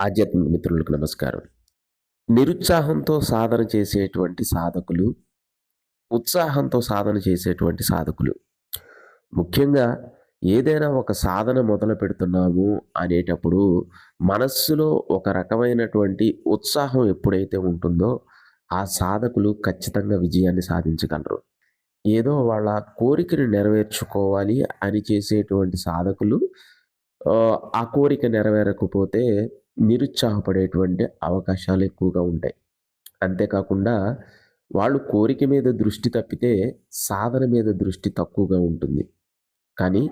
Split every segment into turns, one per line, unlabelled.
ఆధ్యాత్మిక మిత్రులకు నమస్కారం. నిరుత్సాహంతో సాధన చేసేటువంటి సాధకులు ఉత్సాహంతో సాధన చేసేటువంటి సాధకులు. ముఖ్యంగా ఏదైనా ఒక సాధన మొదలు పెడుతున్నాము అనేటప్పుడు మనస్సులో ఒక రకమైనటువంటి ఉత్సాహం ఎప్పుడైతే ఉంటుందో ఆ సాధకులు ఖచ్చితంగా విజయాన్ని సాధించగలరు. ఏదో వాళ్ళ కోరికను నెరవేర్చుకోవాలి అని చేసేటువంటి సాధకులు ఆ, ఆ కోరిక నెరవేరకపోతే నిరుత్సాహపడేటువంటి అవకాశాలు ఎక్కువగా ఉంటాయి. అంతేకాకుండా వాళ్ళు కోరిక మీద దృష్టి తప్పితే సాధన మీద దృష్టి తక్కువగా ఉంటుంది. కానీ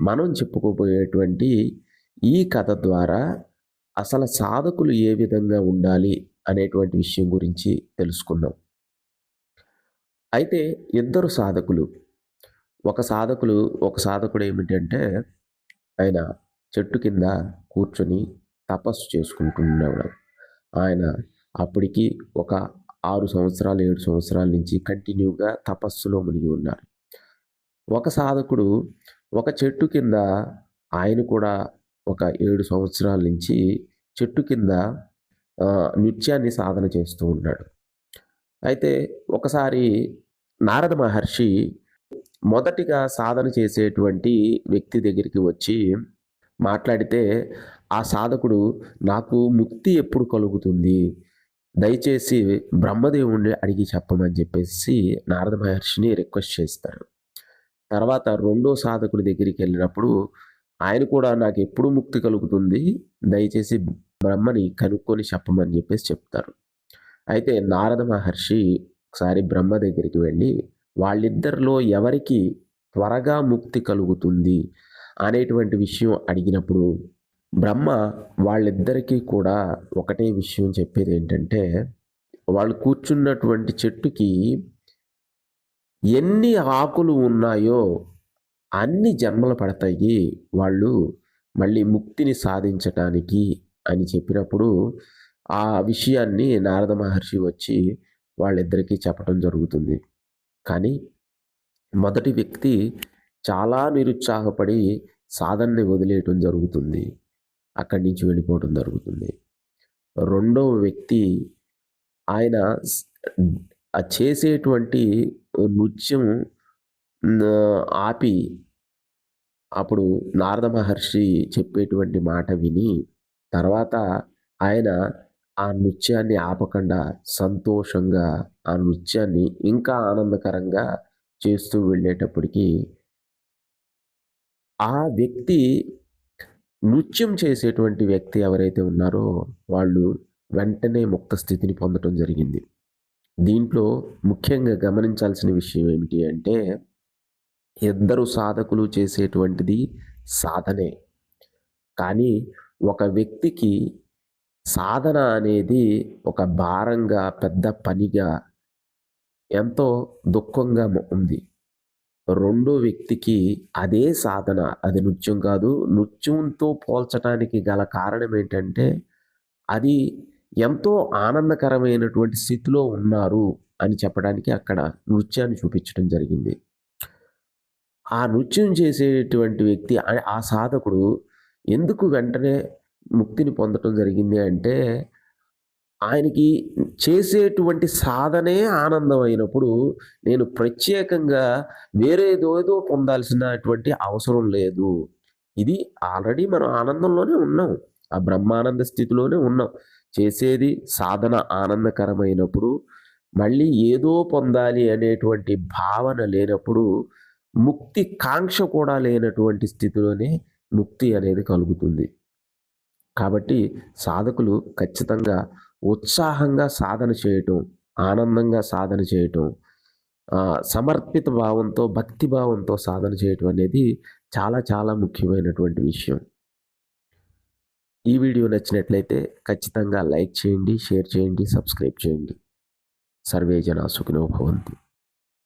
మనం చెప్పుకోబోయేటువంటి ఈ కథ ద్వారా అసలు సాధకులు ఏ విధంగా ఉండాలి అనేటువంటి విషయం గురించి తెలుసుకుందాం. అయితే ఇద్దరు సాధకులు ఒక సాధకులు ఒక సాధకుడు ఏమిటంటే ఆయన చెట్టు కింద కూర్చొని తపస్సు చేసుకుంటున్నాడు ఆయన అప్పటికి ఒక ఆరు సంవత్సరాలు ఏడు సంవత్సరాల నుంచి కంటిన్యూగా తపస్సులో మునిగి ఉన్నారు. ఒక సాధకుడు ఒక చెట్టు కింద ఆయన కూడా ఒక ఏడు సంవత్సరాల నుంచి చెట్టు కింద నృత్యాన్ని సాధన చేస్తూ ఉన్నాడు. అయితే ఒకసారి నారద మహర్షి మొదటిగా సాధన చేసేటువంటి వ్యక్తి దగ్గరికి వచ్చి మాట్లాడితే ఆ సాధకుడు నాకు ముక్తి ఎప్పుడు కలుగుతుంది? దయచేసి బ్రహ్మదేవుణ్ణి అడిగి చెప్పమని చెప్పేసి నారద మహర్షిని రిక్వెస్ట్ చేస్తాడు తర్వాత రెండో సాధకుడి దగ్గరికి వెళ్ళినప్పుడు ఆయన కూడా నాకు ఎప్పుడు ముక్తి కలుగుతుంది? దయచేసి బ్రహ్మని కనుక్కొని చెప్పమని చెప్పేసి చెప్తారు. అయితే నారద మహర్షి ఒకసారి బ్రహ్మ దగ్గరికి వెళ్ళి వాళ్ళిద్దరిలో ఎవరికి త్వరగా ముక్తి కలుగుతుంది? అనేటువంటి విషయం అడిగినప్పుడు బ్రహ్మ వాళ్ళిద్దరికీ కూడా ఒకటే విషయం చెప్పేది ఏంటంటే వాళ్ళు కూర్చున్నటువంటి చెట్టుకి ఎన్ని ఆకులు ఉన్నాయో అన్ని జన్మలు పడతాయి. వాళ్ళు మళ్ళీ ముక్తిని సాధించటానికి అని చెప్పినప్పుడు ఆ విషయాన్ని నారద మహర్షి వచ్చి వాళ్ళిద్దరికీ చెప్పడం జరుగుతుంది. కానీ మొదటి వ్యక్తి చాలా నిరుత్సాహపడి సాధనని వదిలేయటం జరుగుతుంది. అక్కడి నుంచి వెళ్ళిపోవటం జరుగుతుంది. రెండవ వ్యక్తి ఆయన చేసేటువంటి నృత్యం ఆపి అప్పుడు నారద మహర్షి చెప్పేటువంటి మాట విని తర్వాత ఆయన ఆ నృత్యాన్ని ఆపకుండా సంతోషంగా ఆ నృత్యాన్ని ఇంకా ఆనందకరంగా చేస్తూ వెళ్ళేటప్పటికీ ఆ వ్యక్తి నృత్యం చేసేటువంటి వ్యక్తి ఎవరైతే ఉన్నారో వాళ్ళు వెంటనే ముక్త స్థితిని పొందటం జరిగింది. దీంట్లో ముఖ్యంగా గమనించాల్సిన విషయం ఏమిటి అంటే ఇద్దరు సాధకులు చేసేటువంటిది సాధనే. కానీ ఒక వ్యక్తికి సాధన అనేది ఒక భారంగా పెద్ద పనిగా ఎంతో దుఃఖంగా ఉంది. రెండో వ్యక్తికి అదే సాధన. అది నృత్యం కాదు. నృత్యంతో పోల్చడానికి గల కారణం ఏంటంటే అది ఎంతో ఆనందకరమైనటువంటి స్థితిలో ఉన్నారు అని చెప్పడానికి అక్కడ నృత్యాన్ని చూపించడం జరిగింది. ఆ నృత్యం చేసేటువంటి వ్యక్తి ఆ- ఆ సాధకుడు ఎందుకు వెంటనే ముక్తిని పొందటం జరిగింది అంటే ఆయనకి చేసేటువంటి సాధనే ఆనందం అయినప్పుడు నేను ప్రత్యేకంగా వేరేదేదో పొందాల్సినటువంటి అవసరం లేదు. ఇది ఆల్రెడీ మనం ఆనందంలోనే ఉన్నాం. ఆ బ్రహ్మానంద స్థితిలోనే ఉన్నాం. చేసేది సాధన ఆనందకరమైనప్పుడు మళ్ళీ ఏదో పొందాలి అనేటువంటి భావన లేనప్పుడు ముక్తి కాంక్ష కూడా లేనటువంటి స్థితిలోనే ముక్తి అనేది కలుగుతుంది. కాబట్టి సాధకులు ఖచ్చితంగా ఉత్సాహంగా సాధన చేయటం ఆనందంగా సాధన చేయటం సమర్పిత భావంతో భక్తి భావంతో సాధన చేయటం అనేది చాలా చాలా ముఖ్యమైనటువంటి విషయం. ఈ వీడియో నచ్చినట్లయితే ఖచ్చితంగా లైక్ చేయండి షేర్ చేయండి సబ్స్క్రైబ్ చేయండి. సర్వే జనా సుఖినో భవంతి.